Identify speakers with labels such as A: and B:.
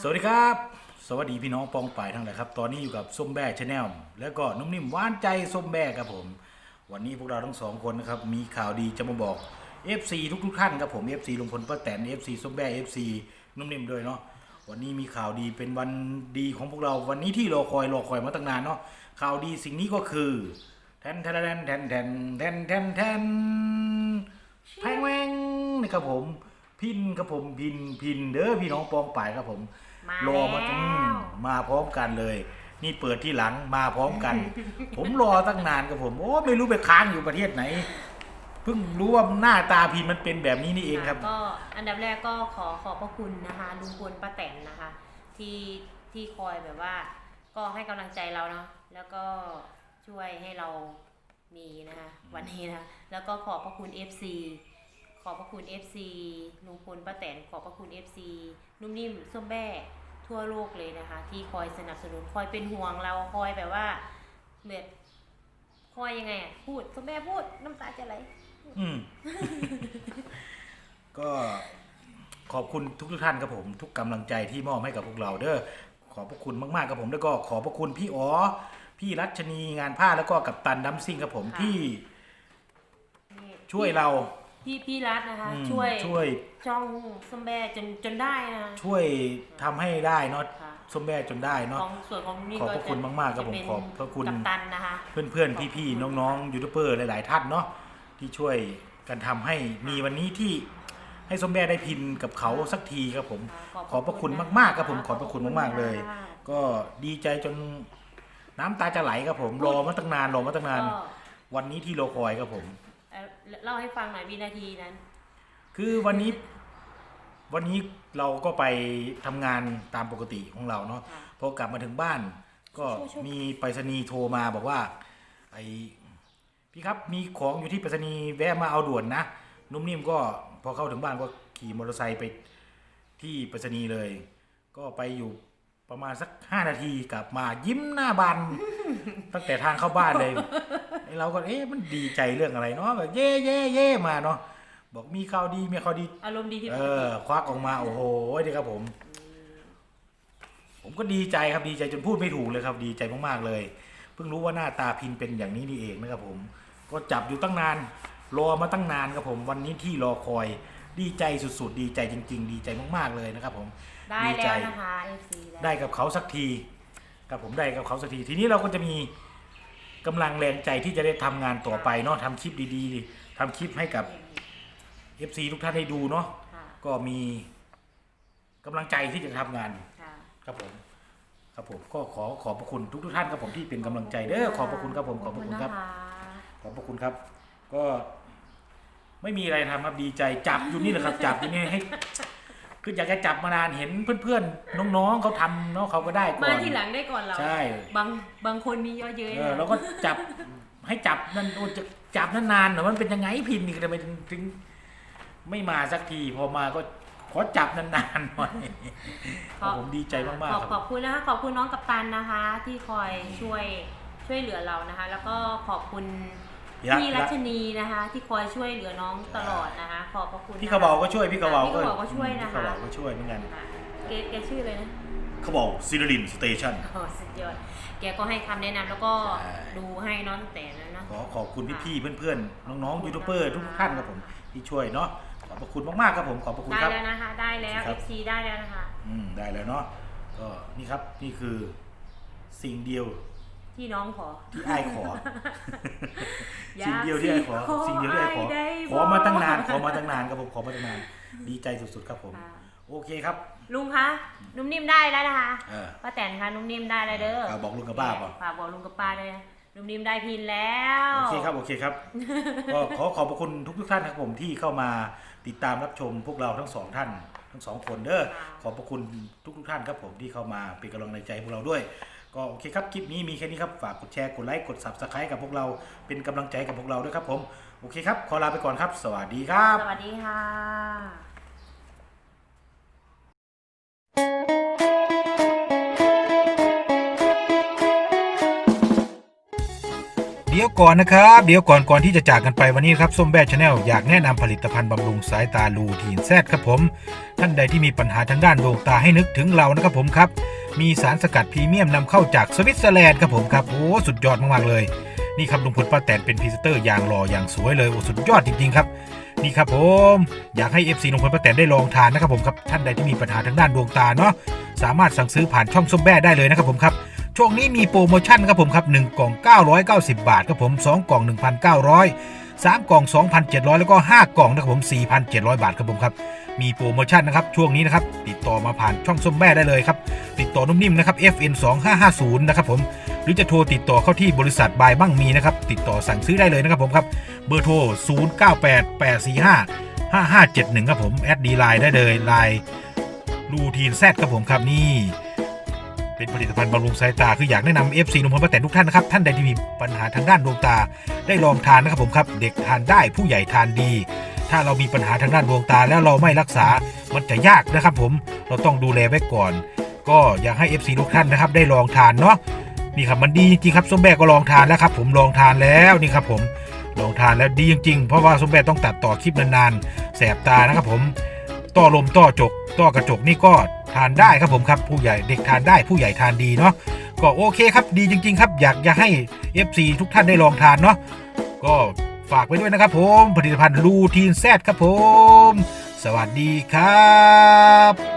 A: สวัสดีครับ สวัสดีพี่น้องปองป่ายทั้งหลายครับ ตอนนี้อยู่กับส้มแบ่ชาแนลแล้วก็นุ่มนิ่มหวานใจส้มแบ่ครับผม วันนี้พวกเราทั้งสองคนนะครับ มีข่าวดีจะมาบอก FC ทุกทุกท่านครับผม FC ลุงพลป้าแตน FC ส้มแบ่ FC นุ่มนิ่มด้วยเนาะวันนี้มีข่าวดีเป็นวันดีของพวกเราวันนี้ที่รอคอยรอคอยมาตั้งนานเนาะข่าวดีสิ่งนี้ก็คือแทนแทนแทนแทนแทนแทนแทนแทนแพงแวงนะครับผม พินครับผมพินพินเด้อพี่น้องปองป่ายครับผม
B: มาร
A: อมา
B: แล้ว
A: อืมมาพร้อมกันเลย นี่เปิดที่หลังมาพร้อมกัน ผมรอตั้งนานกับผมโอ้ไม่รู้ไปค้างอยู่ประเทศไหนเพิ่งรู้ว่าหน้าตาพินมันเป็นแบบนี้นี่เองครับ
B: ก็อันดับแรกก็ขอขอบพระคุณนะคะลุงพลป้าแตนนะคะ ที่ที่คอยแบบว่า ก็ให้กำลังใจเราเนาะแล้วก็ช่วยให้เรามีนะคะวันนี้นะแล้วก็ขอบพระคุณ FC ขอบพระคุณ FC ลุงพลป้าแตนขอบพระคุณ FC นุ่มนิ่มส้มแบ้ทั่วโลกเลยนะคะ ที่คอยสนับสนุนคอยเป็นห่วงเราคอยแบบว่าแบบคอยยังไงอะพูดส้มแบ้พูดน้ำตาจะไหล
A: อืม ก็ขอบคุณทุกท่านครับผม ทุกกำลังใจที่มอบให้กับพวกเราเด้อขอบพระคุณมากๆครับผม แล้วก็ขอบพระคุณพี่อ๋อพี่รัชนีงานผ้าแล้วก็กับตันดัมซิ่งครับผม
B: ค่ะ
A: ที่
B: นี่
A: ช่วยเรา
B: พี่พี่รัฐนะคะ
A: อืม
B: ช่วย
A: ช่วย
B: ช่องส้มแบจนจนได้นะ
A: ช่วยทำให้ได้เนาะ
B: ค่ะ
A: ส้มแม่จนได้เนาะ
B: ของส่วนของนี่
A: ขอบ
B: ก็
A: พระคุณ
B: จะ
A: มากๆครับผม
B: จะเป็น
A: ขอบพระคุณ
B: กัปตันนะคะ
A: เพื่อนๆพี่ๆ น้องๆ ยูทูบเบอร์หลาย ๆ ท่านเนาะที่ช่วยกันทำให้มีวันนี้ที่ให้ส้มแม่ได้พินกับเขาสักทีครับผมขอบพระคุณมากๆครับผมขอบพระคุณมากๆเลย
B: ค่ะ
A: ก็ดีใจจนน้ำตาจะไหลครับผม รอมาตั้งนานรอมาตั้งนาน
B: ก็
A: วันนี้ที่รอคอยครับผม
B: เอ่อเล่าให้ฟังหน่อยวินาทีนั้น
A: คือวันนี้วันนี้เราก็ไปทำงานตามปกติของเราเนาะ
B: ค่ะ
A: พอกลับมาถึงบ้าน ก็
B: ช่วยๆ
A: มีไปรษณีย์โทรมาบอกว่า ไอพี่ครับมีของอยู่ที่ไปรษณีย์แวะมาเอาด่วนนะนุ่มนิ่มก็พอเข้าถึงบ้านก็ขี่มอเตอร์ไซค์ไปที่ไปรษณีย์เลย ก็ไปอยู่ประมาณสักห้านาทีกลับมายิ้มหน้าบานตั้งแต่ทางเข้าบ้านเลยไอ้ เราก็เอ๊ะมันดีใจเรื่องอะไรเนาะแบบเย่เย่เย่มาเนาะบอกมีข่าวดีมีข่าวดี
B: อารมณ์ดีที่
A: เอ
B: ปกติ
A: อควักออกมาโอ้โหดีครับผม ผมก็ดีใจครับดีใจจนพูดไม่ถูกเลยครับ ดีใจมากๆเลย เพิ่งรู้ว่าหน้าตาพินเป็นอย่างนี้นี่เองนะครับผม ก็จับอยู่ตั้งนาน รอมาตั้งนานครับผม วันนี้ที่รอคอย ดีใจสุดๆ ดีใจจริง ๆ ดีใจมากๆเลยนะครับ ผม
B: ได้
A: ดีใจ
B: แล้วนะคะ FC
A: ได้กับเขาสักที กับผมได้กับเขาสักที ทีนี้เราก็จะมี กำลังแรงใจที่จะได้ทำงานต่อไปเนาะทำคลิปดีๆทำคลิปให้กับ FC ทุกท่านได้ดูเนาะ
B: ค่ะ
A: ก็มีกำลังใจที่จะทำงาน
B: ค่ะ
A: ครับผม ครับผมก็ขอขอบพระคุณทุกทุกๆท่านครับผมที่เป็นกำลังใจเด้อขอบพระคุณครับผมขอบพระคุณครับ
B: นะะ
A: ขอบพระคุณครับ ก็ไม่มีอะไรทำครับดีใจจับอยู่นี่แหละครับ จับอยู่นี่ให้ คืออยากจะจับมานานเห็นเพื่อนๆน้องๆเขาทำเนาะเขาก็ได้ก่อน
B: มาทีหลังได้ก่อนเรา
A: ใช่
B: บางบางคนมีเยอะเยอะ
A: เออแล้วก็จับให้จับนั่นโอ้จะจับนานๆหน่อยมันเป็นยังไงพินนี่ทำไมถึงถึง ไม่มาสักทีพอมาก็ขอจับนานๆหน่อยผมดีใจมาก
B: ขอบ
A: ๆค
B: ข
A: รั
B: อ
A: บบ
B: คุณนะคะขอบคุณน้องกัปตันนะคะ ที่คอยช่วยช่วยเหลือเรานะคะ แล้วก็ขอบคุณ พี่รัชนีนะคะ ที่คอยช่วยเหลือน้องตลอดนะคะ ขอบพระคุณ
A: พี่กระเบาก็ช่วยพี่กระเบา
B: พี่กระเบาก็ช่วยนะคะ
A: พี่กระเบาก็ช่วยเหมือนกัน
B: ค่ะแกแกชื่อเลยนะ
A: เขาบอกซิลินสเตชัน
B: โอ้สุดยอดแกก็ให้คำแนะนำแล้วก็
A: ใช่
B: ดูให้น้องตั้งแต่นั้นนะ
A: ขอขอบคุณพี่ๆเพื่อนๆน้องๆยูทูบเบอร์ทุกท่านครับผมที่ช่วยเนาะขอบพระคุณมากๆครับผมขอบพระคุณ
B: ได้
A: ครับ
B: แล้วนะคะ ได้แล้ว
A: ครับ
B: FC ได้แล้วนะคะ
A: อืมได้แล้วเนาะก็นี่ครับนี่คือสิ่งเดียว
B: ที่น้องขอ
A: ที่ไอ้ายขอ
B: อยาก
A: สิ่งเดียวที่ไอ้ายขอ
B: ขอ
A: สิ่งเดียวที่ไอ้ายขอ
B: ให้ได้
A: ขอมาตั้งนาน
B: บอก
A: ขอมาตั้งนานครับผมขอมาตั้งนานดีใจสุดๆครับผม
B: ค่ะ
A: โอเคครับ
B: ลุงคะนุ่มนิ่มได้แล้วนะคะ
A: เออ
B: ป้าแตนคะนุ่มนิ่มได้แล้วเด้อ
A: ฝากบอกลุงกับป้าเปล่า
B: ฝากบอกลุงกับป้าเลยนะนุ่มนิ่มได้พินแล้ว
A: โอเคครับโอเคครับก็ขอขอบพระคุณทุกทุกๆท่านครับผมที่เข้ามาติดตามรับชมพวกเราทั้งสองท่านทั้งสองคนเด้อขอบพระคุณทุกทุกๆท่านครับผมที่เข้ามาเป็นกำลังใจให้พวกเราด้วย ก็โอเคครับ คลิปนี้มีแค่นี้ครับ ฝากกดแชร์กดไลค์กด subscribe กับพวกเราเป็นกำลังใจกับพวกเราด้วยครับผม โอเคครับ ขอลาไปก่อนครับ สวัสดีครับ
B: สวัสดีค่ะ
A: เดี๋ยวก่อนนะครับ เดี๋ยวก่อนก่อนที่จะจากกันไปวันนี้ครับส้มแบ้ชาแนลอยากแนะนำผลิตภัณฑ์บำรุงสายตาลูทีนแซดครับผม ท่านใดที่มีปัญหาทางด้านดวงตาให้นึกถึงเรานะครับผมครับ มีสารสกัดพรีเมียมนำเข้าจากสวิตเซอร์แลนด์ครับผมครับโอ้สุดยอดมากๆเลย นี่ครับลุงพลป้าแตนเป็นพรีเซนเตอร์อย่างหล่ออย่างสวยเลยโอ้สุดยอดจริงๆครับนี่ครับผมอยากให้ FC ลุงพลป้าแตนได้ลองทานนะครับผมครับท่านใดที่มีปัญหาทางด้านดวงตาเนาะสามารถสั่งซื้อผ่านช่องส้มแบ้ได้เลยนะครับผมครับช่วงนี้มีโปรโมชั่นครับผมครับ1กล่อง 990 บาทครับผม 2 กล่อง 1,900 3 กล่อง 2,700 แล้วก็ 5 กล่องนะครับผม 4,700 บาทครับผมครับ มีโปรโมชั่นนะครับ ช่วงนี้นะครับ ติดต่อมาผ่านช่องส้มแม่ได้เลยครับ ติดต่อนุ่มนิ่มนะครับ FN 2550นะครับผมหรือจะโทรติดต่อเข้าที่บริษัทบายบ้างมีนะครับติดต่อสั่งซื้อได้เลยนะครับผมครับเบอร์โทร 098845 5571ครับผมแอดดีไลน์ได้เลยไลน์รูทีนแซดครับผมครับนี่เป็นผลิตภัณฑ์บำรุงสายตาคืออยากแนะนำ FC ลุงพลป้าแตนทุกท่านนะครับท่านใดที่มีปัญหาทางด้านดวงตาได้ลองทานนะครับผมครับเด็กทานได้ผู้ใหญ่ทานดี ถ้าเรามีปัญหาทางด้านดวงตาแล้วเราไม่รักษามันจะยากนะครับผมเราต้องดูแลไว้ก่อน ก็อยากให้ FC ทุกท่านนะครับได้ลองทานเนาะนี่ครับมันดีจริงครับส้มแบกก็ลองทานแล้วครับผมลองทานแล้วนี่ครับผมลองทานแล้วดีจริงๆ เพราะว่าส้มแบกต้องตัดต่อคลิปนานๆแสบตานะครับผมต้อลมต้อจกต้อกระจกนี่ก็ทานได้ครับผมครับผู้ใหญ่เด็กทานได้ผู้ใหญ่ทานดีเนาะก็โอเคครับดีจริง ๆ ครับอยากจะให้ FC ทุกท่านได้ลองทานเนาะก็ฝากไว้ด้วยนะครับผมผลิตภัณฑ์ลูทีนแซดครับผม สวัสดีครับ